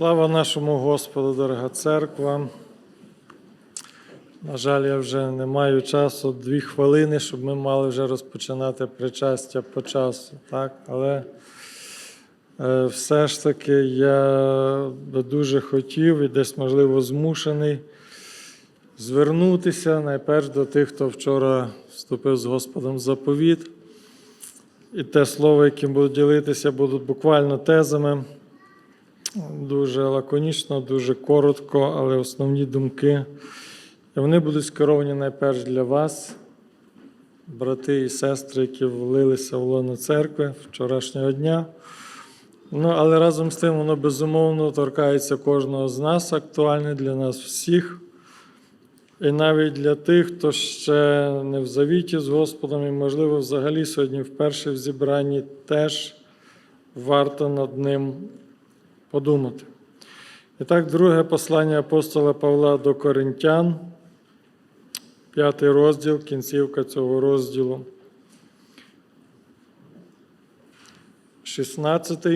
Слава нашому Господу, дорога церква. На жаль, я вже не маю часу дві хвилини, щоб ми мали вже розпочинати причастя по часу. Так? Але е, все ж таки я би дуже хотів і десь, можливо, змушений звернутися найперш до тих, хто вчора вступив з Господом в заповіт. І те слово, яким буду ділитися, будуть буквально тезами. Дуже лаконічно, дуже коротко, але основні думки. Вони будуть скеровані найперш для вас, брати і сестри, які влилися в лоно церкви вчорашнього дня. Ну, але разом з тим, воно безумовно торкається кожного з нас, актуальне для нас всіх. І навіть для тих, хто ще не в завіті з Господом, і, можливо, взагалі сьогодні вперше в зібранні теж варто над ним подумати. І так, друге послання апостола Павла до Коринтян, п'ятий розділ, кінцівка цього розділу. 16.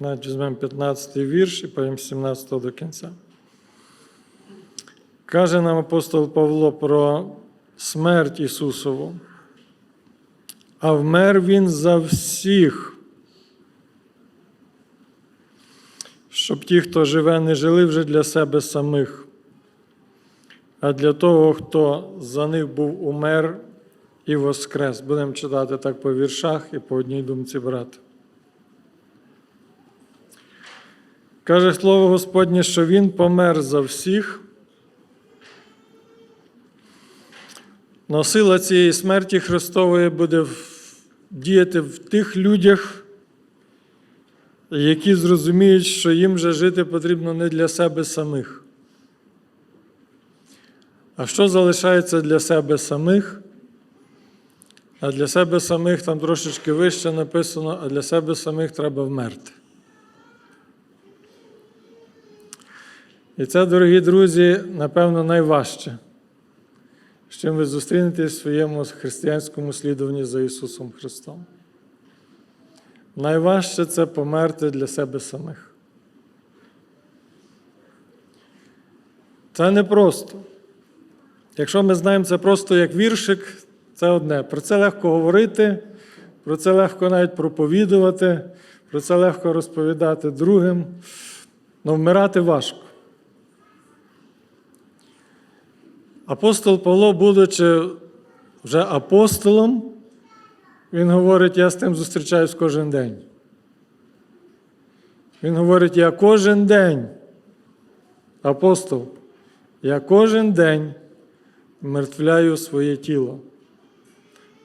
Навіть візьмемо 15 вірш і потім 17 до кінця. Каже нам апостол Павло про смерть Ісусову. А вмер Він за всіх, щоб ті, хто живе, не жили вже для себе самих, а для того, хто за них був умер і воскрес. Будемо читати так по віршах і по одній думці брати. Каже слово Господнє, що Він помер за всіх. Но сила цієї смерті Христової буде діяти в тих людях, які зрозуміють, що їм вже жити потрібно не для себе самих. А що залишається для себе самих? А для себе самих там трошечки вище написано, а для себе самих треба вмерти. І це, дорогі друзі, напевно, найважче, з чим ви зустрінетесь в своєму християнському слідуванні за Ісусом Христом. Найважче це померти для себе самих. Це не просто. Якщо ми знаємо це просто як віршик, це одне. Про це легко говорити, про це легко навіть проповідувати, про це легко розповідати другим, але вмирати важко. Апостол Павло, будучи вже апостолом, він говорить, я з тим зустрічаюсь кожен день. Він говорить, я кожен день, апостол, я кожен день мертвляю своє тіло,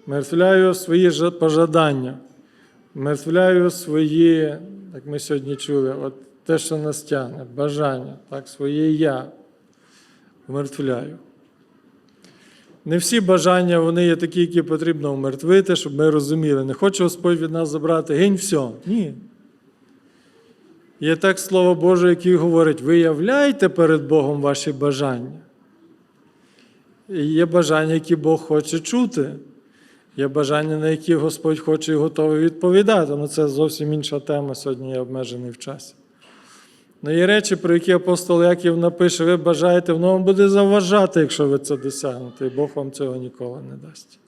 мертвляю свої пожадання, мертвляю свої, як ми сьогодні чули, от те, що нас тягне, бажання, так, своє я мертвляю. Не всі бажання вони є такі, які потрібно умертвити, щоб ми розуміли. Не хоче Господь від нас забрати гень все. Ні. Є так Слово Боже, який говорить: виявляйте перед Богом ваші бажання. І Є бажання, які Бог хоче чути. Є бажання, на які Господь хоче і готовий відповідати. Ну, це зовсім інша тема, сьогодні я обмежений в часі. Ну, є речі, про які апостол Яків напише, ви бажаєте, воно вам буде заважати, якщо ви це досягнете, і Бог вам цього ніколи не дасть.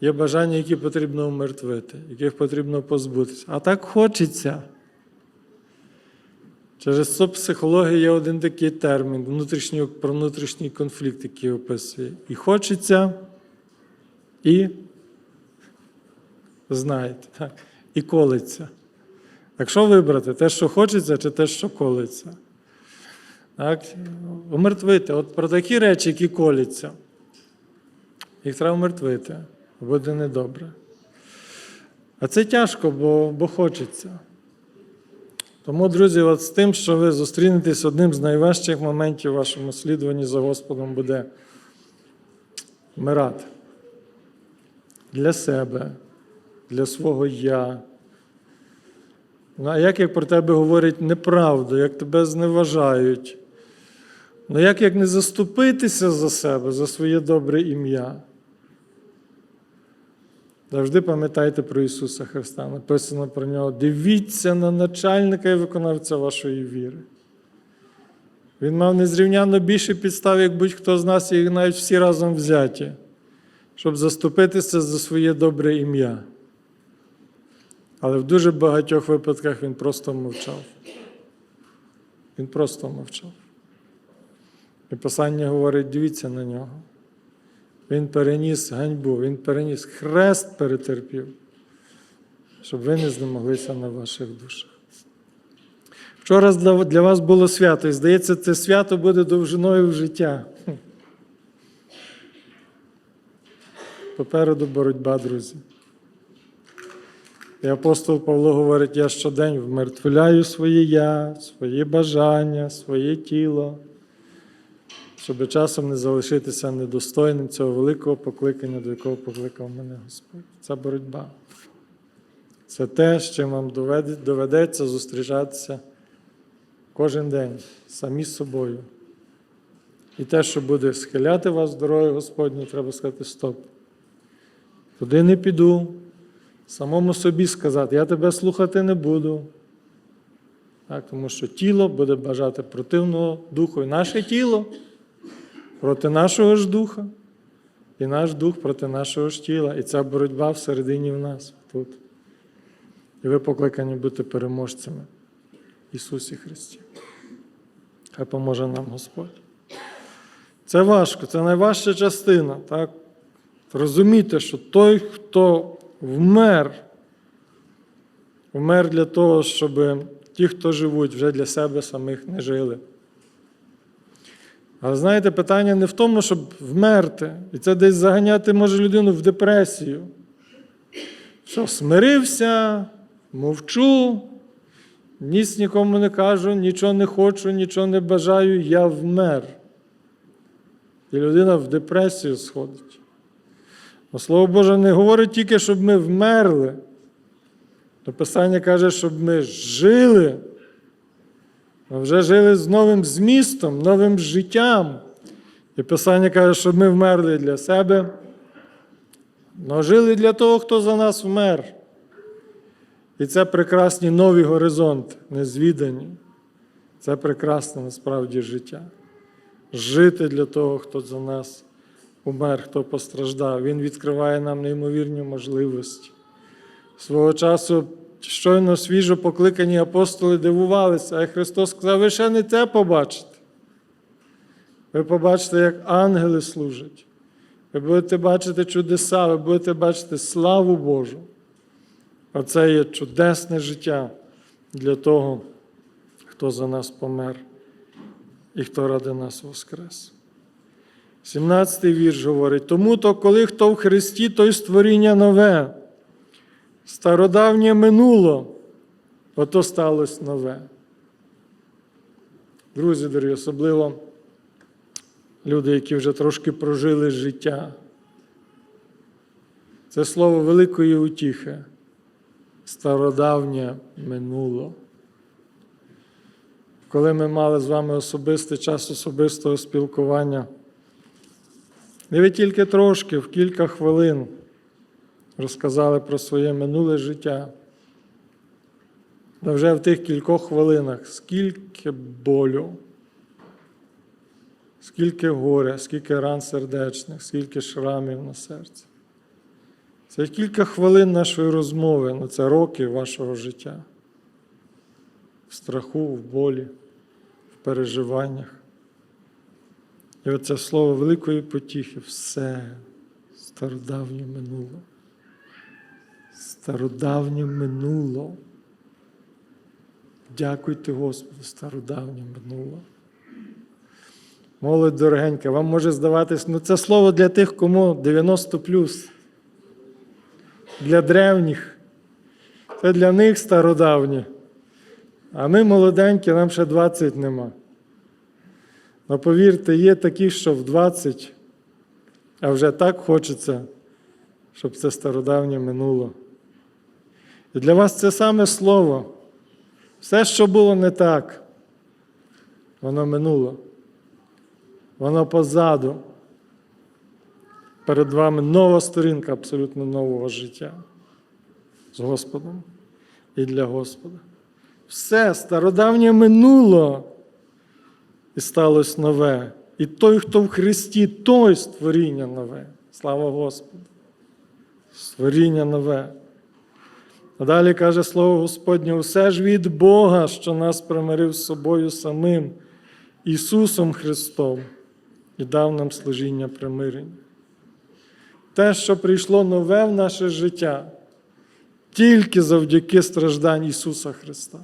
Є бажання, які потрібно умертвити, яких потрібно позбутися. А так хочеться. Через це психологія є один такий термін внутрішній, про внутрішній конфлікт, який описує. І хочеться, і знаєте, так, і колиться. Якщо вибрати те, що хочеться, чи те, що колиться. Так? Умертвити. От про такі речі, які коляться, їх треба умертвити, буде недобре. А це тяжко, бо, бо хочеться. Тому, друзі, от з тим, що ви зустрінетесь одним з найважчих моментів в вашому слідуванні за Господом буде вмирати. Для себе, для свого я. Ну, а як як про тебе говорять неправду, як тебе зневажають? Ну як як не заступитися за себе, за своє добре ім'я? Завжди пам'ятайте про Ісуса Христа. Написано про нього: дивіться на начальника і виконавця вашої віри. Він мав незрівняно більше підстав, як будь-хто з нас, і навіть всі разом взяті, щоб заступитися за своє добре ім'я. Але в дуже багатьох випадках він просто мовчав. Він просто мовчав. І Писання говорить: дивіться на нього. Він переніс ганьбу, він переніс хрест перетерпів, щоб ви не знемоглися на ваших душах. Вчора для- вас було свято, і здається, це свято буде довжиною в життя. Попереду боротьба, друзі. І апостол Павло говорить: я щодень вмертвляю своє я, свої бажання, своє тіло, щоб часом не залишитися недостойним цього великого покликання, до якого покликав мене Господь. Це боротьба. Це те, з чим вам доведеться зустрічатися кожен день самі з собою. І те, що буде схиляти вас дорогою Господню, треба сказати стоп. Туди не піду, самому собі сказати, я тебе слухати не буду. Так, тому що тіло буде бажати противного духу. І наше тіло проти нашого ж духа, і наш дух проти нашого ж тіла. І ця боротьба всередині в нас тут. І ви покликані бути переможцями Ісусі Христі. Хай поможе нам Господь. Це важко, це найважча частина. Так? Розуміти, що той, хто вмер, вмер для того, щоб ті, хто живуть, вже для себе самих не жили. Але знаєте, питання не в тому, щоб вмерти. І це десь заганяти може людину в депресію. Що смирився, мовчу, ніс нікому не кажу, нічого не хочу, нічого не бажаю, я вмер. І людина в депресію сходить. Но Слово Боже не говорить тільки, щоб ми вмерли. То Писання каже, щоб ми жили, а вже жили з новим змістом, новим життям. І Писання каже, щоб ми вмерли для себе, але жили для того, хто за нас вмер. І це прекрасні нові горизонти, незвідані. Це прекрасне насправді життя. Жити для того, хто за нас умер, хто постраждав. Він відкриває нам неймовірні можливості. Свого часу щойно свіжо покликані апостоли дивувалися, а Христос сказав, ви ще не те побачите. Ви побачите, як ангели служать. Ви будете бачити чудеса, ви будете бачити славу Божу. Оце є чудесне життя для того, хто за нас помер і хто ради нас воскрес. 17-й вірш говорить: тому то, коли хто в Христі, той створіння нове, стародавнє минуло, ото сталося нове. Друзі, дорогі, особливо люди, які вже трошки прожили життя. Це слово великої утіхи. Стародавнє минуло. Коли ми мали з вами особистий час особистого спілкування, і ви тільки трошки, в кілька хвилин розказали про своє минуле життя. Та вже в тих кількох хвилинах скільки болю, скільки горя, скільки ран сердечних, скільки шрамів на серці. Це кілька хвилин нашої розмови, ну це роки вашого життя. В страху, в болі, в переживаннях. І оце слово великої потіхи, все стародавнє минуло. Стародавнє минуло. Дякуйте Господу, стародавнє минуло. Молодь дорогенька, вам може здаватись, ну це слово для тих, кому 90 плюс, Для древніх. Це для них стародавнє. А ми молоденькі, нам ще 20 нема. Ну, повірте, є такі, що в 20, а вже так хочеться, щоб це стародавнє минуло. І для вас це саме слово. Все, що було не так, воно минуло. Воно позаду. Перед вами нова сторінка абсолютно нового життя з Господом і для Господа. Все стародавнє минуло і сталося нове. І той, хто в Христі, той створіння нове. Слава Господу. Створіння нове. А далі каже слово Господнє: усе ж від Бога, що нас примирив з собою самим, Ісусом Христом, і дав нам служіння примирення. Те, що прийшло нове в наше життя, тільки завдяки страждань Ісуса Христа.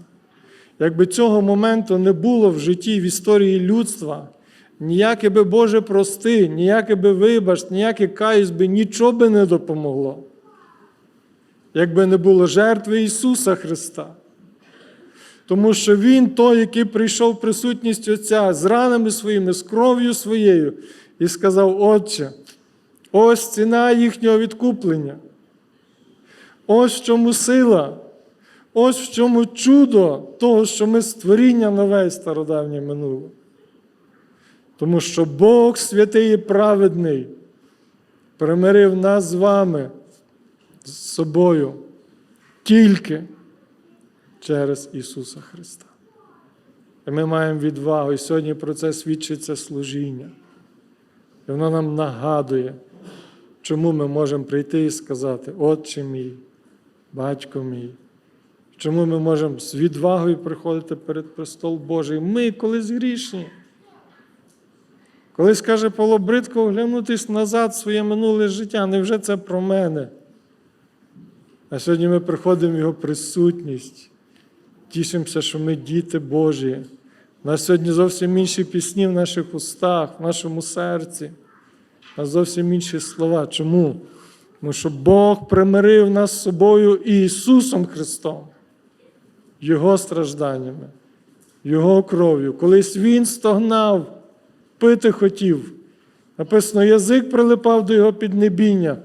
Якби цього моменту не було в житті в історії людства, ніяке би Боже прости, ніяке би вибач, ніяке каюсь би нічого би не допомогло. Якби не було жертви Ісуса Христа. Тому що Він той, який прийшов присутність Отця з ранами своїми, з кров'ю своєю, і сказав: Отче, ось ціна їхнього відкуплення. Ось в чому сила, ось в чому чудо того, що ми створіння нове і стародавнє минуло. Тому що Бог святий і праведний примирив нас з вами з собою тільки через Ісуса Христа. І ми маємо відвагу, і сьогодні про це свідчиться служіння. І воно нам нагадує, чому ми можемо прийти і сказати, Отче мій, Батько мій. Чому ми можемо з відвагою приходити перед престол Божий? Ми колись грішні. Колись каже Павло бридко оглянутись назад в своє минуле життя. Невже це про мене? А сьогодні ми приходимо в Його присутність, тішимося, що ми діти Божі. У нас сьогодні зовсім інші пісні в наших устах, в нашому серці. У нас зовсім інші слова. Чому? Тому що Бог примирив нас з собою і Ісусом Христом, Його стражданнями, Його кров'ю. Колись Він стогнав, пити хотів. Написано, язик прилипав до його піднебіння,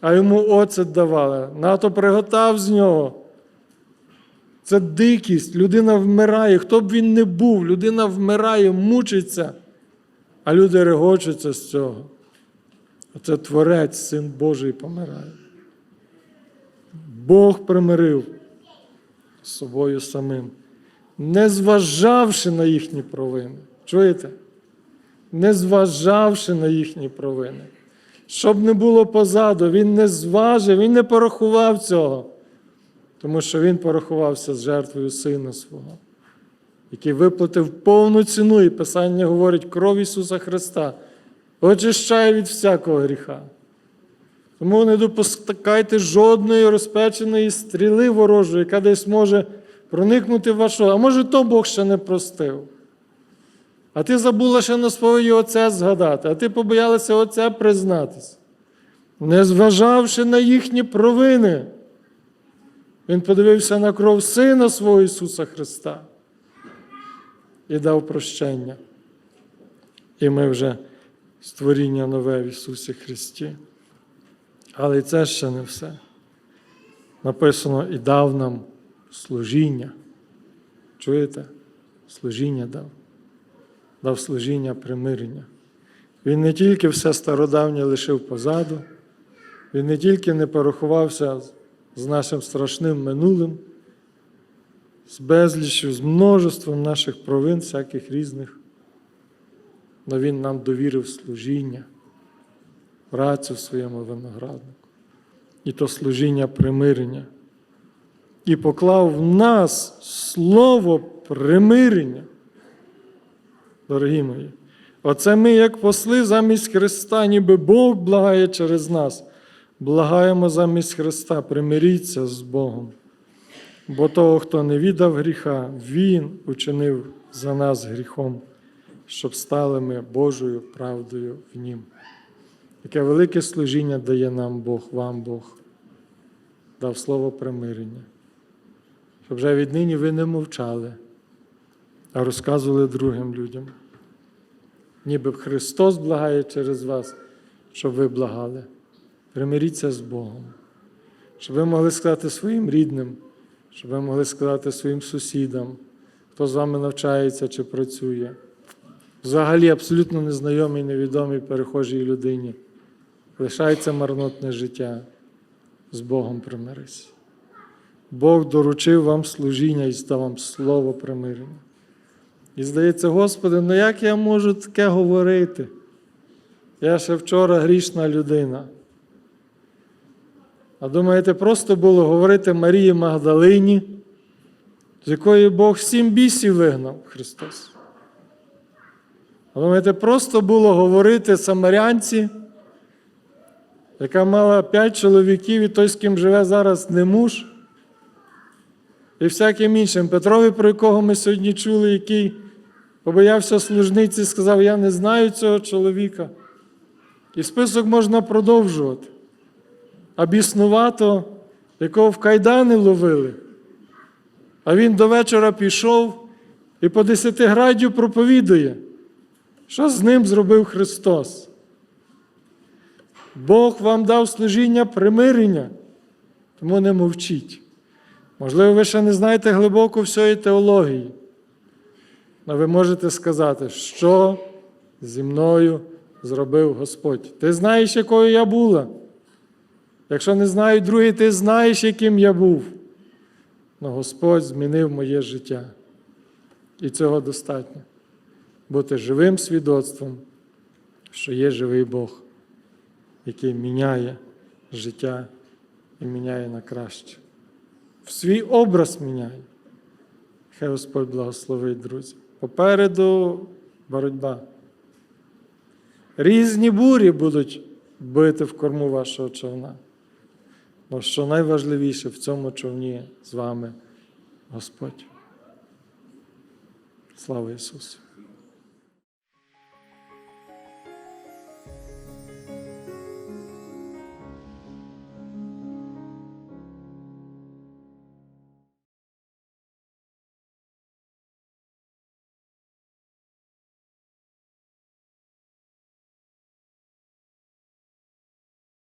а йому оцет давали. Нато приготав з нього. Це дикість, людина вмирає. Хто б він не був, людина вмирає, мучиться, а люди регочуться з цього. Оце Творець, Син Божий помирає. Бог примирив з собою самим, не зважавши на їхні провини. Чуєте? Не зважавши на їхні провини. Щоб не було позаду, він не зважив, він не порахував цього, тому що він порахувався з жертвою Сина свого, який виплатив повну ціну, і Писання говорить, кров Ісуса Христа очищає від всякого гріха. Тому не допускайте жодної розпеченої стріли ворожої, яка десь може проникнути в вашу. А може, то Бог ще не простив. А ти забула ще на своє оце згадати, а ти побоялася оце признатися. Не зважавши на їхні провини, Він подивився на кров Сина свого Ісуса Христа і дав прощення. І ми вже створіння нове в Ісусі Христі. Але і це ще не все. Написано і дав нам служіння. Чуєте? Служіння дав. Дав служіння примирення. Він не тільки все стародавнє лишив позаду, він не тільки не порахувався з нашим страшним минулим, з безліччю, з множеством наших провин, всяких різних але Він нам довірив служіння, працю в своєму винограднику. І то служіння примирення. І поклав в нас слово примирення. Дорогі мої, оце ми, як посли замість Христа, ніби Бог благає через нас. Благаємо замість Христа, примиріться з Богом. Бо того, хто не віддав гріха, Він учинив за нас гріхом щоб стали ми Божою правдою в Нім. Яке велике служіння дає нам Бог, вам Бог, дав слово примирення, щоб вже віднині ви не мовчали, а розказували другим людям. Ніби Христос благає через вас, щоб ви благали. Примиріться з Богом, щоб ви могли сказати своїм рідним, щоб ви могли сказати своїм сусідам, хто з вами навчається чи працює взагалі абсолютно незнайомій, невідомій перехожій людині. Лишається марнотне життя, з Богом примирись. Бог доручив вам служіння і став вам слово примирення. І здається, Господи, ну як я можу таке говорити? Я ще вчора грішна людина. А думаєте, просто було говорити Марії Магдалині, з якої Бог сім бісів вигнав Христос. А думаєте, просто було говорити Самарянці, яка мала п'ять чоловіків і той, з ким живе зараз не муж, і всяким іншим. Петрові, про якого ми сьогодні чули, який побоявся служниці, сказав: Я не знаю цього чоловіка. І список можна продовжувати. А біснувато, якого в кайдани ловили. А він до вечора пішов і по десятиграддю проповідує, що з ним зробив Христос. Бог вам дав служіння примирення, тому не мовчіть. Можливо, ви ще не знаєте глибоко всієї теології, але ви можете сказати, що зі мною зробив Господь. Ти знаєш, якою я була. Якщо не знають другі, ти знаєш, яким я був. Но Господь змінив моє життя. І цього достатньо. Бути живим свідоцтвом, що є живий Бог, який міняє життя і міняє на краще. В свій образ міняє. Хай Господь благословить, друзі. Попереду боротьба. Різні бурі будуть бити в корму вашого човна. Але що найважливіше в цьому човні з вами Господь. Слава Ісусу!